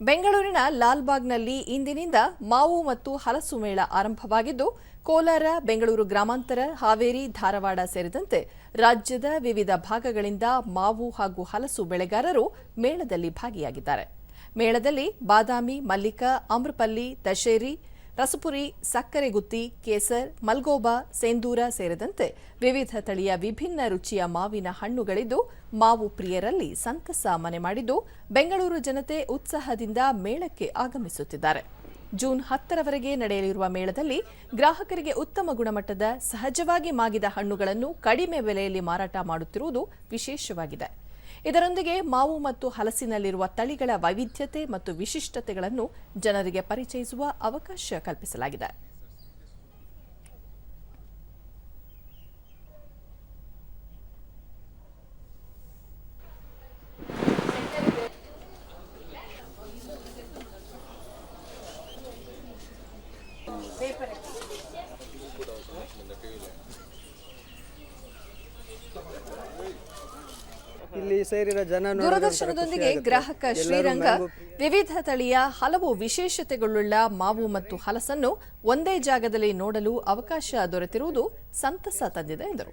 ಬೆಂಗಳೂರಿನ ಲಾಲ್ಬಾಗ್ನಲ್ಲಿ ಇಂದಿನಿಂದ ಮಾವು ಮತ್ತು ಹಲಸು ಮೇಳ ಆರಂಭವಾಗಿದ್ದು, ಕೋಲಾರ, ಬೆಂಗಳೂರು ಗ್ರಾಮಾಂತರ, ಹಾವೇರಿ, ಧಾರವಾಡ ಸೇರಿದಂತೆ ರಾಜ್ಯದ ವಿವಿಧ ಭಾಗಗಳಿಂದ ಮಾವು ಹಾಗೂ ಹಲಸು ಬೆಳೆಗಾರರು ಮೇಳದಲ್ಲಿ ಭಾಗಿಯಾಗಿದ್ದಾರೆ. ಮೇಳದಲ್ಲಿ ಬಾದಾಮಿ, ಮಲ್ಲಿಕ ಅಮೃಪಲ್ಲಿ ದಶೇರಿ ರಸಪುರಿ ಸಕ್ಕರೆಗುತ್ತಿ ಕೇಸರ್, ಮಲ್ಗೋಬಾ, ಸೇಂದೂರ ಸೇರಿದಂತೆ ವಿವಿಧ ತಳಿಯ ವಿಭಿನ್ನ ರುಚಿಯ ಮಾವಿನ ಹಣ್ಣುಗಳಿದ್ದು, ಮಾವು ಪ್ರಿಯರಲ್ಲಿ ಸಂತಸ ಮನೆ ಮಾಡಿದ್ದು, ಬೆಂಗಳೂರು ಜನತೆ ಉತ್ಸಾಹದಿಂದ ಮೇಳಕ್ಕೆ ಆಗಮಿಸುತ್ತಿದ್ದಾರೆ. ಜೂನ್ ಹತ್ತರವರೆಗೆ ನಡೆಯಲಿರುವ ಮೇಳದಲ್ಲಿ ಗ್ರಾಹಕರಿಗೆ ಉತ್ತಮ ಗುಣಮಟ್ಟದ, ಸಹಜವಾಗಿ ಮಾಗಿದ ಹಣ್ಣುಗಳನ್ನು ಕಡಿಮೆ ಬೆಲೆಯಲ್ಲಿ ಮಾರಾಟ ಮಾಡುತ್ತಿರುವುದು ವಿಶೇಷವಾಗಿದೆ. ಇದರೊಂದಿಗೆ ಮಾವು ಮತ್ತು ಹಲಸಿನಲ್ಲಿರುವ ತಳಿಗಳ ವೈವಿಧ್ಯತೆ ಮತ್ತು ವಿಶಿಷ್ಟತೆಗಳನ್ನು ಜನರಿಗೆ ಪರಿಚಯಿಸುವ ಅವಕಾಶ ಕಲ್ಪಿಸಲಾಗಿದೆ. ಇಲ್ಲಿ ಸೇರಿರುವ ಜನ ದೂರದರ್ಶನದೊಂದಿಗೆ ಗ್ರಾಹಕ ಶ್ರೀರಂಗ ವಿವಿಧ ತಳಿಯ ಹಲವು ವಿಶೇಷತೆಗಳುಳ್ಳ ಮಾವು ಮತ್ತು ಹಲಸನ್ನು ಒಂದೇ ಜಾಗದಲ್ಲಿ ನೋಡಲು ಅವಕಾಶ ದೊರೆತಿರುವುದು ಸಂತಸ ತಂದಿದೆ ಎಂದರು.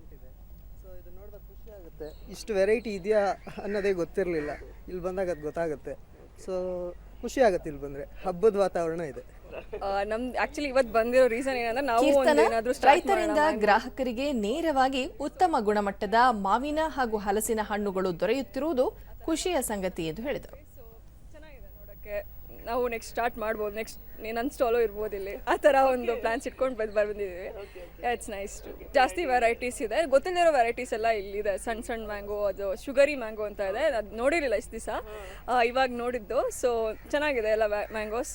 So ಇದು ನೋಡಿದಾಗ ಖುಷಿ ಆಗುತ್ತೆ. ಇಷ್ಟು ವೆರೈಟಿ ಇದೆಯಾ ಅನ್ನೋದೇ ಗೊತ್ತಿರಲಿಲ್ಲ. ಇಲ್ಲಿ ಬಂದಾಗ ಅದು ಗೊತ್ತಾಗುತ್ತೆ. ಸೊ ಖುಷಿ ಆಗುತ್ತೆ ಇಲ್ಲಿ ಬಂದರೆ. ಹಬ್ಬದ ವಾತಾವರಣ ಇದೆ. ನಮ್ದು ಆಕ್ಚುಲಿ ಇವತ್ತು ಬಂದಿರೋ ರೀಸನ್ ಏನಂದ್ರೆ ನಾವು ಏನಾದರೂ ರೈತರಿಂದ ಗ್ರಾಹಕರಿಗೆ ನೇರವಾಗಿ ಉತ್ತಮ ಗುಣಮಟ್ಟದ ಮಾವಿನ ಹಾಗೂ ಹಲಸಿನ ಹಣ್ಣುಗಳು ದೊರೆಯುತ್ತಿರುವುದು ಖುಷಿಯ ಸಂಗತಿ ಎಂದು ಹೇಳಿದರು. ಚೆನ್ನಾಗಿದೆ ನೋಡಕ್ಕೆ. ನಾವು ನೆಕ್ಸ್ಟ್ ಸ್ಟಾರ್ಟ್ ಮಾಡ್ಬೋದು. ನೆಕ್ಸ್ಟ್ ನನ್ನ ಸ್ಟಾಲೋ ಇರ್ಬೋದು ಇಲ್ಲಿ. ಆ ಥರ ಒಂದು ಪ್ಲಾನ್ಸ್ ಇಟ್ಕೊಂಡು ಬಂದು ಬಂದಿದ್ದೀವಿ. ಇಟ್ಸ್ ನೈಸ್ ಜಾಸ್ತಿ ವೆರೈಟೀಸ್ ಇದೆ. ಗೊತ್ತಿಲ್ಲದಿರೋ ವೆರೈಟೀಸ್ ಎಲ್ಲ ಇಲ್ಲಿದೆ. ಸಣ್ಣ ಸಣ್ಣ ಮ್ಯಾಂಗೋ ಅದು ಶುಗರಿ ಮ್ಯಾಂಗೋ ಅಂತ ಇದೆ. ಅದು ನೋಡಿರಲಿಲ್ಲ ಇಷ್ಟು ದಿವಸ. ಇವಾಗ ನೋಡಿದ್ದು. ಸೊ ಚೆನ್ನಾಗಿದೆ ಎಲ್ಲ ಮ್ಯಾಂಗೋಸ್